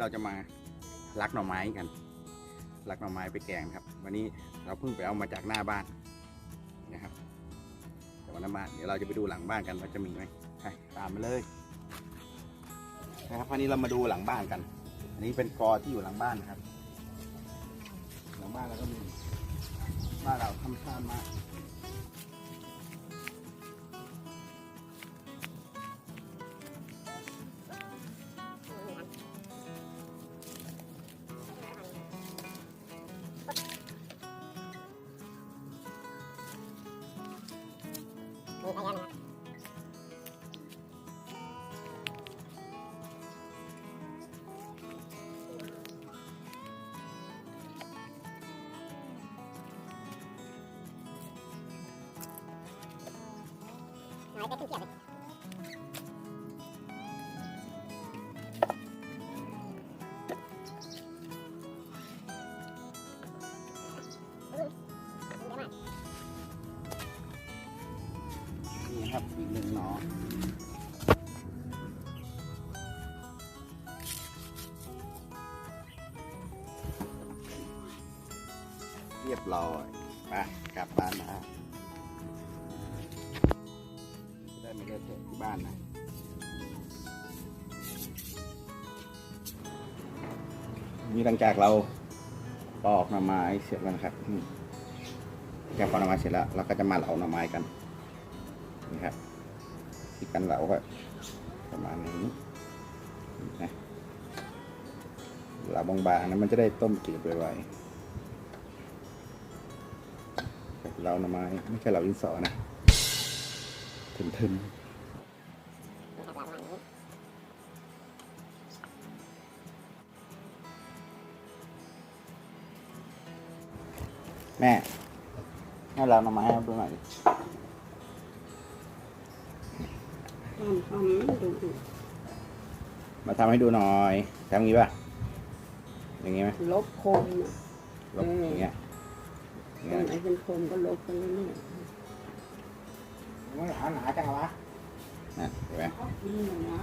เราจะมาลักหน่อไม้กันลักหน่อไม้ไปแกงครับ วันนี้เราเพิ่งไปเอามาจากหน้าบ้านนะครับแต่ว่าหน้าบ้านเดี๋ยวเราจะไปดูหลังบ้านกันว่าจะมีไหมใช่ตามมาเลยนะครับวันนี้เรามาดูหลังบ้านกัน อันนี้เป็นกอที่อยู่หลังบ้านนะครับ หลังบ้านเราก็มีบ้านเราธรรมชาติมาก นี่นะครับอีกหนึ่งหนอเรียบร้อยไปกลับบ้านนะจะ บ้านนะนี่หลังจากเราปอกหน่อไม้เสร็จแล้วนะครับนี่จากปอกหน่อไม้เสร็จแล้วเราก็จะมาเหลาหน่อไม้กันนี่ครับที่กันเหลาก็ประมาณนี้นะเหลาบางๆนะมันจะได้ต้มจืดไวๆเหลาหน่อไม้ไม่ใช่เหลาดินสอนะทึนๆ แม่ให้เราหน่อไม้ให้ดูหน่อยดิทำทำดูดิมาทำให้ดูหน่อยทำงี้ป่ะ อย่างงี้ไหมลบคมน่ะลบอย่างเงี้ยอย่างตรเงี้งยไหนเป็นคมก็ลบไปเรื่อยมันหนาหนาจังวะนะเห็นไหมๆอืมนะ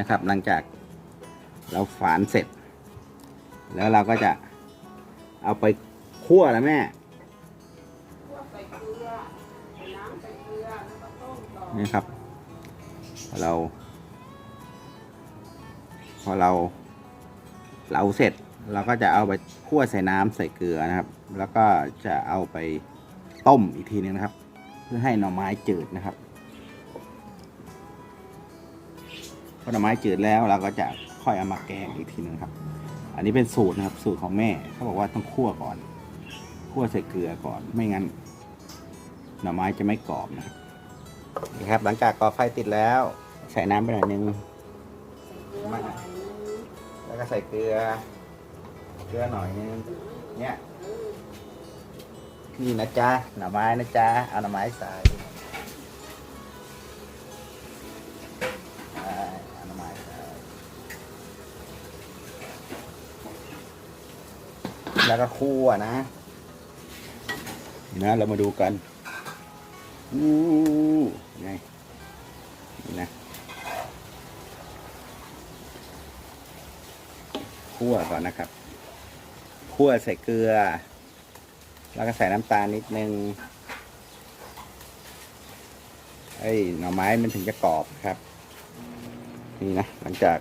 นะครับ หลังจากเราฝานเสร็จ แล้วเราก็จะเอาไปคั่วแล้วแม่ใส่เกลือใส่น้ำใส่เกลือแล้วก็ต้มต่อนี่ครับพอเรา พอเราเราเสร็จเราก็จะเอาไปคั่วใส่น้ำใส่เกลือนะครับ แล้วก็จะเอาไปต้มอีกทีนึงนะครับ เพื่อให้หน่อไม้จืดนะครับ พอหน่อไม้จืดแล้วเราก็จะค่อยเอามาแกงอีกทีนึงครับ อันนี้เป็นสูตรนะครับ สูตรของแม่เขาบอกว่าต้องคั่วก่อนคั่วใส่เกลือก่อนไม่งั้น หน่อไม้จะไม่กรอบนะครับนี่ครับ หลังจากก่อไฟติดแล้ว ใส่น้ำไปหน่อยนึงเกลือหน่อยนึงแล้วก็ใส่เกลือ เกลือหน่อยนึงเนี่ยนี่นะจ๊ะหน่อไม้นะจ๊ะเอาหน่อไม้ใส่ แล้วก็คั่วนะ นะ เรามาดูกันอู้ไงนี่นะคั่วก่อนนะครับคั่วใส่เกลือ แล้วก็ใส่น้ำตาลนิดนึงไอ้หน่อไม้มันถึงจะกรอบครับ นี่นะ หลังจาก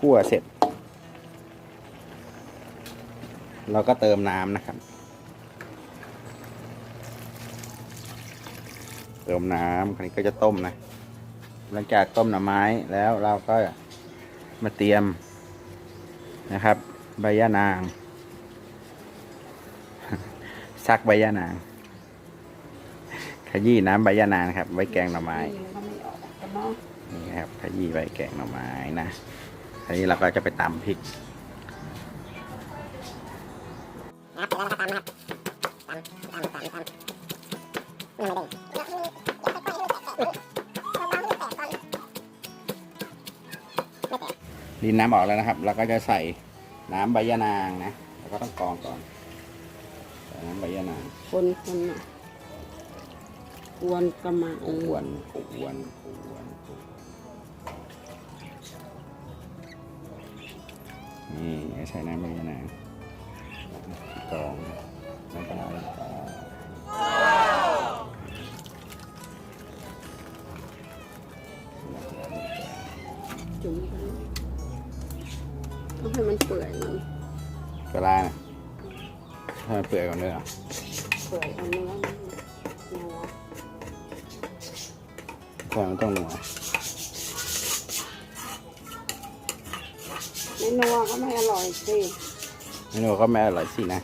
คั่วเสร็จ เราก็เติมน้ำนะครับ เติมน้ำคราวนี้ก็จะต้มนะ หลังจากต้มหน่อไม้แล้วเราก็มาเตรียมนะครับ ใบยะนาง ซักใบยะนาง ขยี้น้ำใบยะนางนะครับ ไว้แกงหน่อไม้นี่ก็ไม่ออกกันเนาะนี่ครับขยี้ไว้แกงหน่อไม้นะทีนี้เราก็จะไปตำพริก ดินน้ำออกแล้วนะครับ เราก็จะใส่น้ำใบยะนางนะ แล้วก็ต้องกรองก่อนใส่น้ำใบยะนางคนคนอะกวนกระมาเอขอวนขวนขวนนี่ใช้น้ำใบยะนาง กองน้ำปลาร้าลงไปจุ่มต้องให้มันเปื่อยมันปลาร้านะให้มันเปื่อยก่อนเลยเหรอเปื่อยเอาเนื้อมันนัวใช่มันต้องนัวไม่นัวก็ไม่อร่อยสิ ไม่นัวก็ไม่อร่อยสินะ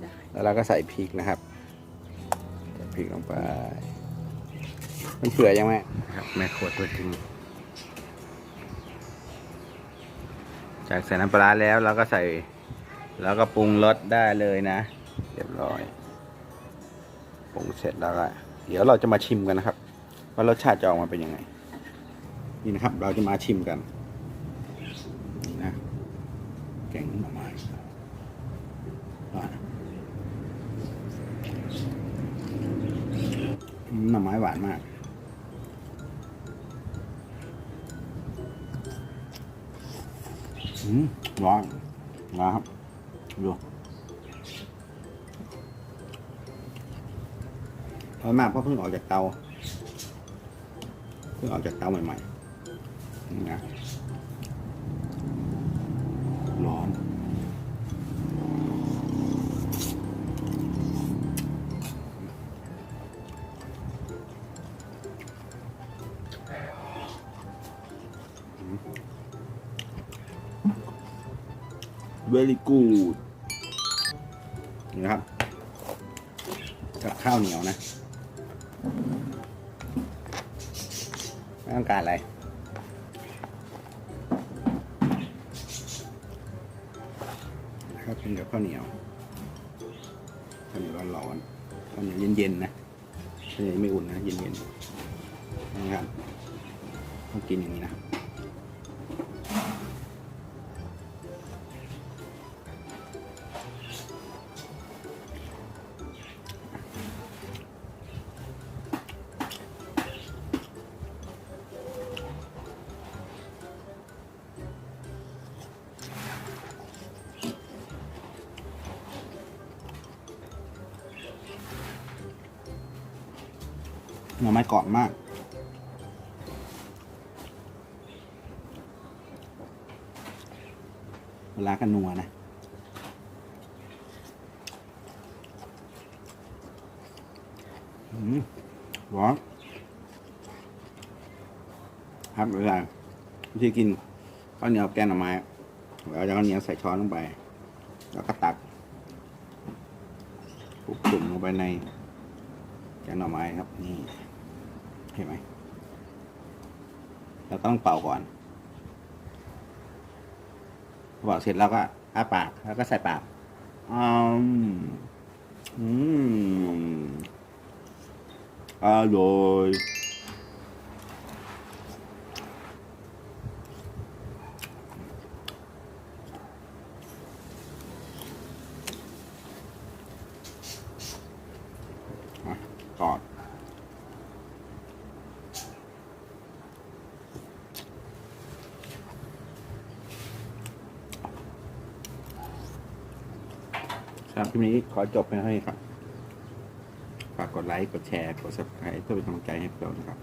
ได้แล้วเราก็ใส่พริกนะครับใส่พริกลงไป มันเปื่อยยังไหมครับแม่ขวดตัวจริงจากใส่น้ำปลาร้าแล้วเราก็ใส่ แล้วก็ปรุงรสได้เลยนะเรียบร้อยปรุงเสร็จแล้วก็เดี๋ยวเราจะมาชิมกันนะครับ ว่ารสชาติจะออกมาเป็นยังไง นี่นะครับ เราจะมาชิมกันนี่นะแกงหน่อไม้อะ อืม หน่อไม้หวานมาก อืมร้อนร้อนครับ ดูร้อนมากเพราะเพิ่งออกจากเตา เพิ่งออกจากเตาใหม่ๆนะ very good นี่นะครับ กับข้าวเหนียวนะ ไม่ต้องการอะไร นะครับเป็นกับข้าวเหนียว ข้าวเหนียวร้อนๆข้าวเหนียวเย็นๆนะข้าวเหนียวไม่อุ่นนะ เย็นๆ นะครับต้องกินอย่างนี้นะ หน่อไม้กรอบมากเวลากันนัวนะอืมร้อนครับเวลาวิธีกินข้าวเหนียวแกงหน่อไม้เราจะเอาข้าวเหนียวใส่ช้อนลงไป แล้วก็ตักคลุกจุ่มลงไปในแกงหน่อไม้ครับนี่ เห็นไหมเราต้องเป่าก่อนเป่าเสร็จแล้วก็อ้าปากแล้วก็ใส่ปากอืมอืมอร่อยอะกอด ครับคลิปนี้ขอจบเพียงเท่านี้ครับ ฝากกดไลค์ กดแชร์ กด subscribe เพื่อเป็นกำลังใจให้พวกเรานะครับ